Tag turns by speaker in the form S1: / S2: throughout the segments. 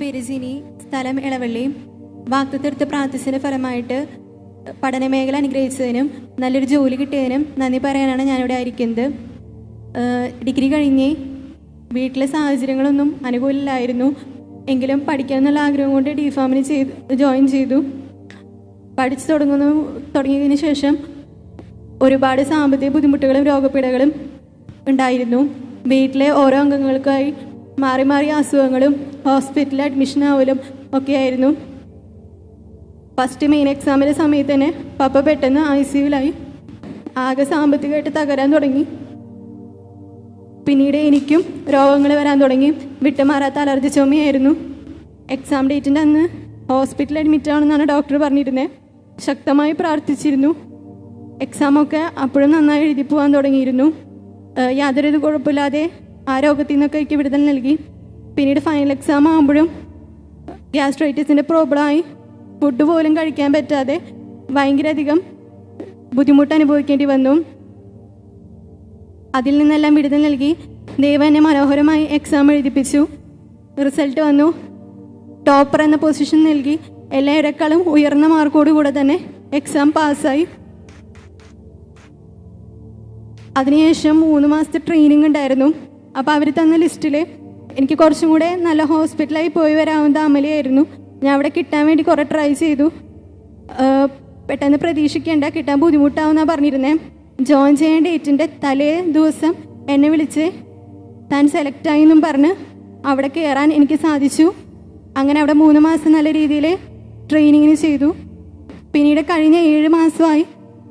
S1: പേര് ജിനി സ്ഥലം ഇളവള്ളി വാക്തത്തെടുത്ത് പ്രാർത്ഥിച്ചതിന്റെ ഫലമായിട്ട് പഠനമേഖല അനുഗ്രഹിച്ചതിനും നല്ലൊരു ജോലി കിട്ടിയതിനും നന്ദി പറയാനാണ് ഞാനിവിടെ ആയിരിക്കുന്നത്. ഡിഗ്രി കഴിഞ്ഞ് വീട്ടിലെ സാഹചര്യങ്ങളൊന്നും അനുകൂലമില്ലായിരുന്നു എങ്കിലും പഠിക്കണം എന്നുള്ള ആഗ്രഹം കൊണ്ട് ഡി ഫാമിന് ചെയ്ത് ജോയിൻ ചെയ്തു. പഠിച്ചു തുടങ്ങുന്നു തുടങ്ങിയതിന് ശേഷം ഒരുപാട് സാമ്പത്തിക ബുദ്ധിമുട്ടുകളും രോഗപീഠകളും ഉണ്ടായിരുന്നു. വീട്ടിലെ ഓരോ അംഗങ്ങൾക്കായി മാറി മാറി അസുഖങ്ങളും ഹോസ്പിറ്റലിൽ അഡ്മിഷൻ ആവലും ഒക്കെ ആയിരുന്നു ഫസ്റ്റ് മെയിൻ എക്സാമിന്റെ സമയത്ത് തന്നെ പപ്പ പെട്ടെന്ന് ഐ സിയുലായി ആകെ സാമ്പത്തികമായിട്ട് തകരാൻ തുടങ്ങി. പിന്നീട് എനിക്കും രോഗങ്ങൾ വരാൻ തുടങ്ങി. വിട്ടുമാറാത്ത അലർജി ചുമയായിരുന്നു. എക്സാം ഡേറ്റിന്റെ അന്ന് ഹോസ്പിറ്റലിൽ അഡ്മിറ്റ് ആണെന്നാണ് ഡോക്ടർ പറഞ്ഞിരുന്നത് ശക്തമായി പ്രാർത്ഥിച്ചിരുന്നു. എക്സാമൊക്കെ അപ്പോഴും നന്നായി എഴുതി പോകാൻ തുടങ്ങിയിരുന്നു. യാതൊരു കുഴപ്പമില്ലാതെ ആ രോഗത്തിൽ നിന്നൊക്കെ എനിക്ക് വിടുതൽ നൽകി. പിന്നീട് ഫൈനൽ എക്സാം ആകുമ്പോഴും ഗ്യാസ്ട്രൈറ്റിസിന്റെ പ്രോബ്ലമായി ഫുഡ് പോലും കഴിക്കാൻ പറ്റാതെ ഭയങ്കരധികം ബുദ്ധിമുട്ട് അനുഭവിക്കേണ്ടി വന്നു. അതിൽ നിന്നെല്ലാം വിടുതൽ നൽകി. ദൈവം എന്നെ മനോഹരമായി എക്സാം എഴുതിപ്പിച്ചു. റിസൾട്ട് വന്നു. ടോപ്പർ എന്ന പൊസിഷൻ നൽകി. എല്ലാവരെക്കാളും ഉയർന്ന മാർക്കോടുകൂടെ തന്നെ എക്സാം പാസ്സായി അതിനുശേഷം മൂന്ന് മാസത്തെ ട്രെയിനിങ് ഉണ്ടായിരുന്നു. അപ്പോൾ അവർ തന്ന ലിസ്റ്റിൽ എനിക്ക് കുറച്ചും കൂടെ നല്ല ഹോസ്പിറ്റലായി പോയി വരാവുന്ന അമലിയായിരുന്നു. ഞാൻ അവിടെ കിട്ടാൻ വേണ്ടി കുറേ ട്രൈ ചെയ്തു. പെട്ടെന്ന് പ്രതീക്ഷിക്കേണ്ട കിട്ടാൻ ബുദ്ധിമുട്ടാവുന്ന പറഞ്ഞിരുന്നേ. ജോയിൻ ചെയ്യാൻ ഡേറ്റിന്റെ തലേ ദിവസം എന്നെ വിളിച്ച് താൻ സെലക്ട് ആയി എന്നും പറഞ്ഞ് അവിടെ കയറാൻ എനിക്ക് സാധിച്ചു. അങ്ങനെ അവിടെ മൂന്ന് മാസം നല്ല രീതിയിൽ ട്രെയിനിങ്ങിന് ചെയ്തു. പിന്നീട് കഴിഞ്ഞ ഏഴ് മാസമായി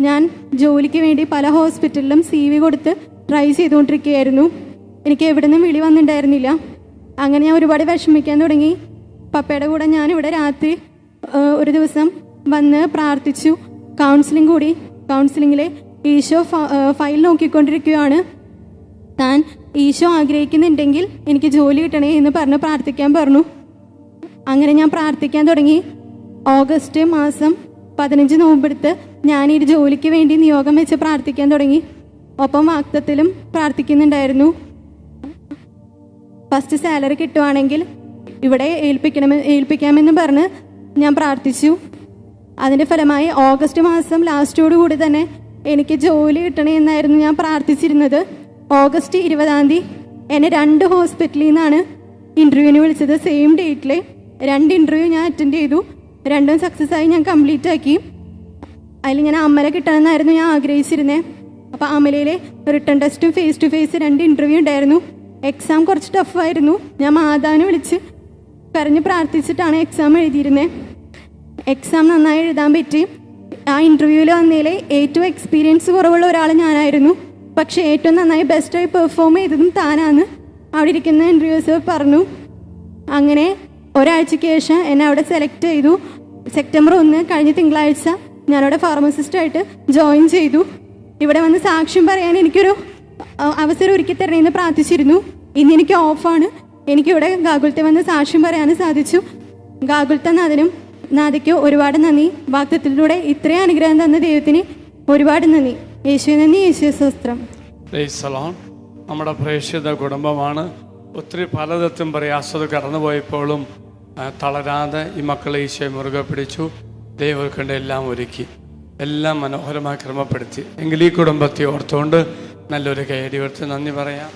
S1: ഞാൻ ജോലിക്ക് വേണ്ടി പല ഹോസ്പിറ്റലിലും സി വി കൊടുത്ത് ട്രൈ ചെയ്തുകൊണ്ടിരിക്കുകയായിരുന്നു എനിക്ക് എവിടെ നിന്നും വിളി വന്നിട്ടുണ്ടായിരുന്നില്ല അങ്ങനെ ഞാൻ ഒരുപാട് വിഷമിക്കാൻ തുടങ്ങി. പപ്പയുടെ കൂടെ ഞാനിവിടെ രാത്രി ഒരു ദിവസം വന്ന് പ്രാർത്ഥിച്ചു. കൗൺസിലിംഗ് കൂടി കൗൺസിലിങ്ങിൽ ഈശോ ഫയൽ നോക്കിക്കൊണ്ടിരിക്കുകയാണ്. താൻ ഈശോ ആഗ്രഹിക്കുന്നുണ്ടെങ്കിൽ എനിക്ക് ജോലി കിട്ടണേ എന്ന് പറഞ്ഞ് പ്രാർത്ഥിക്കാൻ പറഞ്ഞു. അങ്ങനെ ഞാൻ പ്രാർത്ഥിക്കാൻ തുടങ്ങി. ഓഗസ്റ്റ് മാസം പതിനഞ്ച് നോമ്പെടുത്ത് ഞാൻ ഈ ജോലിക്ക് വേണ്ടി നിയോഗം വെച്ച് പ്രാർത്ഥിക്കാൻ തുടങ്ങി. ഒപ്പം വാക്തത്തിലും പ്രാർത്ഥിക്കുന്നുണ്ടായിരുന്നു. ഫസ്റ്റ് സാലറി കിട്ടുവാണെങ്കിൽ ഇവിടെ ഏൽപ്പിക്കണം ഏൽപ്പിക്കാമെന്ന് പറഞ്ഞ് ഞാൻ പ്രാർത്ഥിച്ചു. അതിന്റെ ഫലമായി ഓഗസ്റ്റ് മാസം ലാസ്റ്റോടു കൂടി തന്നെ എനിക്ക് ജോലി കിട്ടണേ എന്നായിരുന്നു ഞാൻ പ്രാർത്ഥിച്ചിരുന്നത്. ഓഗസ്റ്റ് ഇരുപതാം തീയതി എന്നെ രണ്ട് ഹോസ്പിറ്റലിൽ നിന്നാണ് ഇന്റർവ്യൂവിന് വിളിച്ചത്. സെയിം ഡേറ്റിൽ രണ്ട് ഇന്റർവ്യൂ ഞാൻ അറ്റൻഡ് ചെയ്തു. രണ്ടും സക്സസ് ആയി ഞാൻ കംപ്ലീറ്റ് ആക്കി. അതിൽ ഞാൻ അമല കിട്ടണമെന്നായിരുന്നു ഞാൻ ആഗ്രഹിച്ചിരുന്നത് അപ്പോൾ അമലയിലെ റിട്ടേൺ ടെസ്റ്റും ഫേസ് ടു ഫേസ് രണ്ട് ഇന്റർവ്യൂ ഉണ്ടായിരുന്നു. എക്സാം കുറച്ച് ടഫായിരുന്നു ഞാൻ മാതാവിനെ വിളിച്ച് കരഞ്ഞ് പ്രാർത്ഥിച്ചിട്ടാണ് എക്സാം എഴുതിയിരുന്നത് എക്സാം നന്നായി എഴുതാൻ പറ്റി. ആ ഇന്റർവ്യൂവിൽ വന്നതിൽ ഏറ്റവും എക്സ്പീരിയൻസ് കുറവുള്ള ഒരാൾ ഞാനായിരുന്നു. പക്ഷേ ഏറ്റവും നന്നായി ബെസ്റ്റായി പെർഫോം ചെയ്തതും താനാണ്. അവിടെ ഇരിക്കുന്ന ഇന്റർവ്യൂസ് പറഞ്ഞു. അങ്ങനെ ഒരാഴ്ചയ്ക്ക് ശേഷം എന്നെ അവിടെ സെലക്ട് ചെയ്തു. സെപ്റ്റംബർ ഒന്ന് കഴിഞ്ഞ തിങ്കളാഴ്ച ഞാനവിടെ ഫാർമസിസ്റ്റായിട്ട് ജോയിൻ ചെയ്തു. ഇവിടെ വന്ന് സാക്ഷ്യം പറയാൻ എനിക്കൊരു അവസരം ഒരുക്കി തരണമെന്ന് പ്രാർത്ഥിച്ചിരുന്നു. ഇന്ന് എനിക്ക് ഓഫാണ്. എനിക്കിവിടെ ഗാഗുൽത്തെ വന്ന് സാക്ഷ്യം പറയാനും സാധിച്ചു. ഗാഗുൽത്ത നാഥനും നാഥയ്ക്ക് ഒരുപാട് നന്ദി. വാക്തത്തിലൂടെ ഇത്രയും അനുഗ്രഹം തന്ന ദൈവത്തിന് ഒരുപാട് നന്ദി. യേശു നന്ദി യേശു സ്വസ്ത്രം
S2: നമ്മുടെ പ്രേക്ഷിത കുടുംബമാണ്. ഒത്തിരി പലതത്തും പ്രയാസത കടന്നുപോയപ്പോഴും തളരാതെ ഈ മക്കളെ ഈശോയെ മുറുകെ പിടിച്ചു. ദൈവം എല്ലാം ഒരുക്കി. എല്ലാം മനോഹരമായി ക്രമപ്പെടുത്തി. എങ്കിൽ ഈ കുടുംബത്തെ ഓർത്തുകൊണ്ട് നല്ലൊരു കൈയടി കൊടുത്ത് നന്ദി പറയാം.